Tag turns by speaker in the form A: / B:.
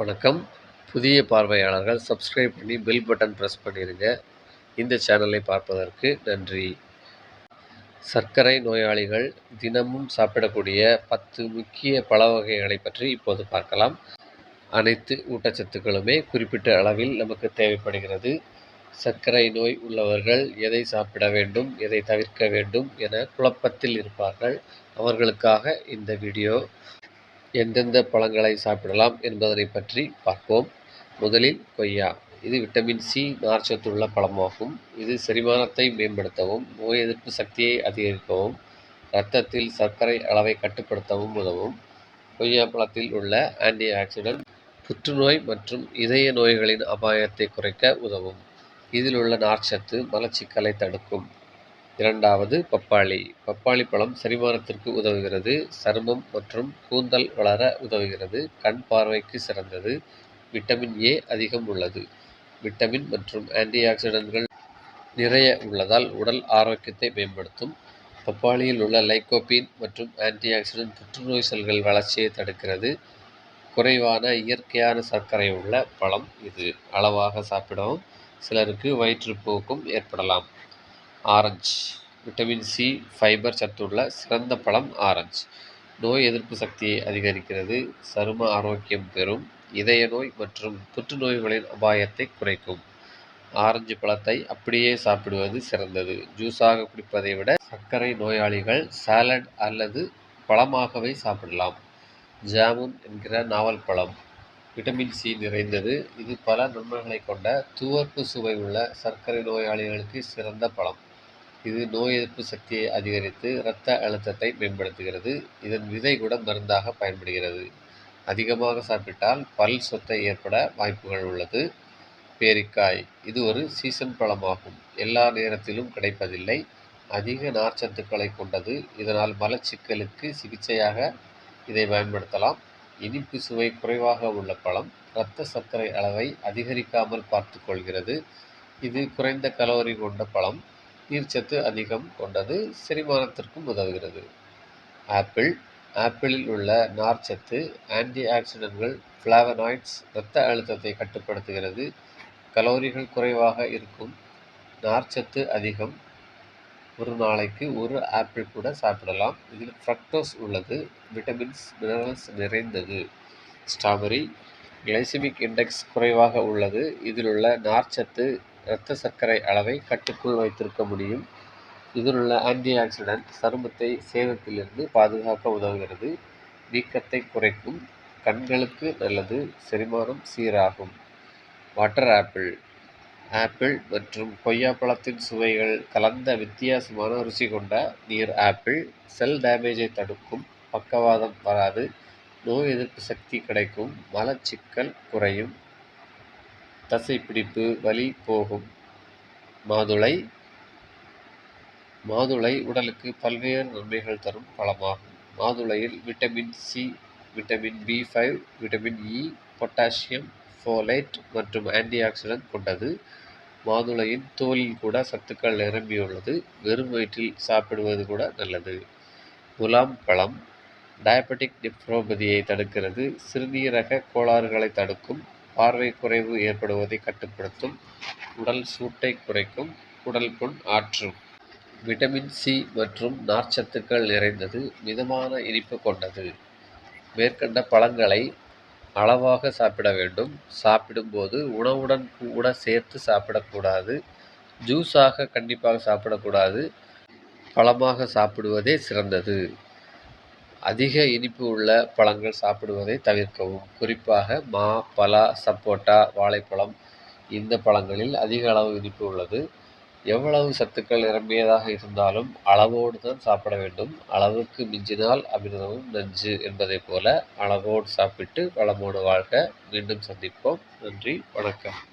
A: வணக்கம். புதிய பார்வையாளர்கள் சப்ஸ்கிரைப் பண்ணி பெல் பட்டன் ப்ரெஸ் பண்ணிடுங்க இந்த சேனலை பார்ப்பதற்கு நன்றி. சர்க்கரை நோயாளிகள் தினமும் சாப்பிடக்கூடிய பத்து முக்கிய பழ வகைகளை பற்றி இப்போது பார்க்கலாம். அனைத்து ஊட்டச்சத்துக்களுமே குறிப்பிட்ட அளவில் நமக்கு தேவைப்படுகிறது. சர்க்கரை நோய் உள்ளவர்கள் எதை சாப்பிட வேண்டும் எதை தவிர்க்க வேண்டும் என குழப்பத்தில் இருப்பார்கள். அவர்களுக்காக இந்த வீடியோ எந்தெந்த பழங்களை சாப்பிடலாம் என்பதனை பற்றி பார்ப்போம். முதலில் கொய்யா. இது விட்டமின் சி நார்ச்சத்துள்ள பழமாகும். இது செரிமானத்தை மேம்படுத்தவும் நோய் எதிர்ப்பு சக்தியை அதிகரிக்கவும் இரத்தத்தில் சர்க்கரை அளவை கட்டுப்படுத்தவும் உதவும். கொய்யா பழத்தில் உள்ள ஆன்டி ஆக்சிடென்ட் புற்றுநோய் மற்றும் இதய நோய்களின் அபாயத்தை குறைக்க உதவும். இதில் உள்ள நார்ச்சத்து மலச்சிக்கலை தடுக்கும். இரண்டாவது பப்பாளி. பப்பாளி பழம் செரிமானத்திற்கு உதவுகிறது சருமம் மற்றும் கூந்தல் வளர உதவுகிறது கண் பார்வைக்கு சிறந்தது விட்டமின் ஏ அதிகம் உள்ளது. விட்டமின் மற்றும் ஆன்டி ஆக்சிடென்ட்கள் நிறைய உள்ளதால் உடல் ஆரோக்கியத்தை மேம்படுத்தும். பப்பாளியில் உள்ள லைக்கோபீன் மற்றும் ஆன்டி ஆக்சிடென்ட் புற்றுநோய் செல்கள் வளர்ச்சியை தடுக்கிறது. குறைவான இயற்கையான சர்க்கரை உள்ள பழம் இது. அளவாக சாப்பிடவும் சிலருக்கு வயிற்றுப்போக்கும் ஏற்படலாம். ஆரஞ்சு விட்டமின் சி ஃபைபர் சத்துள்ள சிறந்த பழம் ஆரஞ்சு. நோய் எதிர்ப்பு சக்தியை அதிகரிக்கிறது. சரும ஆரோக்கியம் பெறும். இதய நோய் மற்றும் புற்றுநோய்களின் அபாயத்தை குறைக்கும். ஆரஞ்சு பழத்தை அப்படியே சாப்பிடுவது சிறந்தது. ஜூஸாக குடிப்பதை விட சர்க்கரை நோயாளிகள் சாலட் அல்லது பழமாகவே சாப்பிடலாம். ஜாமுன் என்கிற நாவல் பழம். விட்டமின் சி நிறைந்தது. இது பல நன்மைகளை கொண்ட துவர்ப்பு சுவை உள்ள சர்க்கரை நோயாளிகளுக்கு சிறந்த பழம். இது நோய் எதிர்ப்பு சக்தியை அதிகரித்து இரத்த அழுத்தத்தை மேம்படுத்துகிறது. இதன் விதை கூட மருந்தாக பயன்படுகிறது. அதிகமாக சாப்பிட்டால் பல் சொத்தை ஏற்பட வாய்ப்புகள் உள்ளது. பேரிக்காய் இது ஒரு சீசன் பழமாகும். எல்லா நேரத்திலும் கிடைப்பதில்லை. அதிக நார்ச்சத்துக்களை கொண்டது. இதனால் மலச்சிக்கலுக்கு சிகிச்சையாக இதை பயன்படுத்தலாம். இனிப்பு சுவை குறைவாக உள்ள பழம் இரத்த சர்க்கரை அளவை அதிகரிக்காமல் பார்த்து கொள்கிறது. இது குறைந்த கலோரி கொண்ட பழம். நீர்ச்சத்து அதிகம் கொண்டது செரிமானத்திற்கும் உதவுகிறது. ஆப்பிள் ஆப்பிளில் உள்ள நார்ச்சத்து ஆன்டி ஆக்சிடென்ட்கள் ஃப்ளாவனாய்ட்ஸ் இரத்த அழுத்தத்தை கட்டுப்படுத்துகிறது கலோரிகள் குறைவாக இருக்கும் நார்ச்சத்து அதிகம் ஒரு நாளைக்கு ஒரு ஆப்பிள் கூட சாப்பிடலாம். இதில் ஃப்ரக்டோஸ் உள்ளது விட்டமின்ஸ் மினரல்ஸ் நிறைந்தது. ஸ்ட்ராபெரி கிளைசிமிக் இண்டெக்ஸ் குறைவாக உள்ளது. இதில் உள்ள நார்ச்சத்து இரத்த சர்க்கரை அளவை கட்டுக்குள் வைத்திருக்க முடியும். இதில் உள்ள ஆன்டி ஆக்சிடென்ட் சருமத்தை சேதத்திலிருந்து பாதுகாக்க உதவுகிறது. வீக்கத்தை குறைக்கும் கண்களுக்கு நல்லது செரிமானம் சீராகும். வாட்டர் ஆப்பிள் ஆப்பிள் மற்றும் கொய்யா பழத்தின் சுவைகள் கலந்த வித்தியாசமான ருசி கொண்ட நீர் ஆப்பிள் செல் டேமேஜை தடுக்கும் பக்கவாதம் வராது நோய் எதிர்ப்பு சக்தி கிடைக்கும் மலச்சிக்கல் குறையும். தசைப்பிடிப்பு வலி போகும். மாதுளை மாதுளை உடலுக்கு பல்வேறு நன்மைகள் தரும் பழமாகும். மாதுளையில் vitamin C vitamin B five vitamin E potassium folate மற்றும் ஆன்டி ஆக்சிடென்ட் கொண்டது. மாதுளையின் தோலில் கூட சத்துக்கள் நிரம்பியுள்ளது. வெறும் வயிற்றில் சாப்பிடுவது கூட நல்லது. முலாம் பழம் டயபெட்டிக் நெப்ரோபதியை தடுக்கிறது. சிறுநீரக கோளாறுகளை தடுக்கும். பார்வை குறைவு ஏற்படுவதை கட்டுப்படுத்தும் உடல் சூட்டை குறைக்கும் உடல் புண் ஆற்றும். விட்டமின் சி மற்றும் நார்ச்சத்துக்கள் நிறைந்தது மிதமான இனிப்பு கொண்டது. மேற்கண்ட பழங்களை அளவாக சாப்பிட வேண்டும். சாப்பிடும்போது உணவுடன் கூட சேர்த்து சாப்பிடக்கூடாது. ஜூஸாக கண்டிப்பாக சாப்பிடக்கூடாது. பழமாக சாப்பிடுவதே சிறந்தது. அதிக இனிப்பு உள்ள பழங்கள் சாப்பிடுவதை தவிர்க்கவும். குறிப்பாக மா பலா சப்போட்டா வாழைப்பழம் இந்த பழங்களில் அதிக அளவு இனிப்பு உள்ளது. எவ்வளவு சத்துக்கள் நிரம்பியதாக இருந்தாலும் அளவோடு தான் சாப்பிட வேண்டும். அளவுக்கு மிஞ்சினால் அமிர்தமும் நஞ்சு என்பதைப் போல அளவோடு சாப்பிட்டு வளமோடு வாழ்க. மீண்டும் சந்திப்போம். நன்றி. வணக்கம்.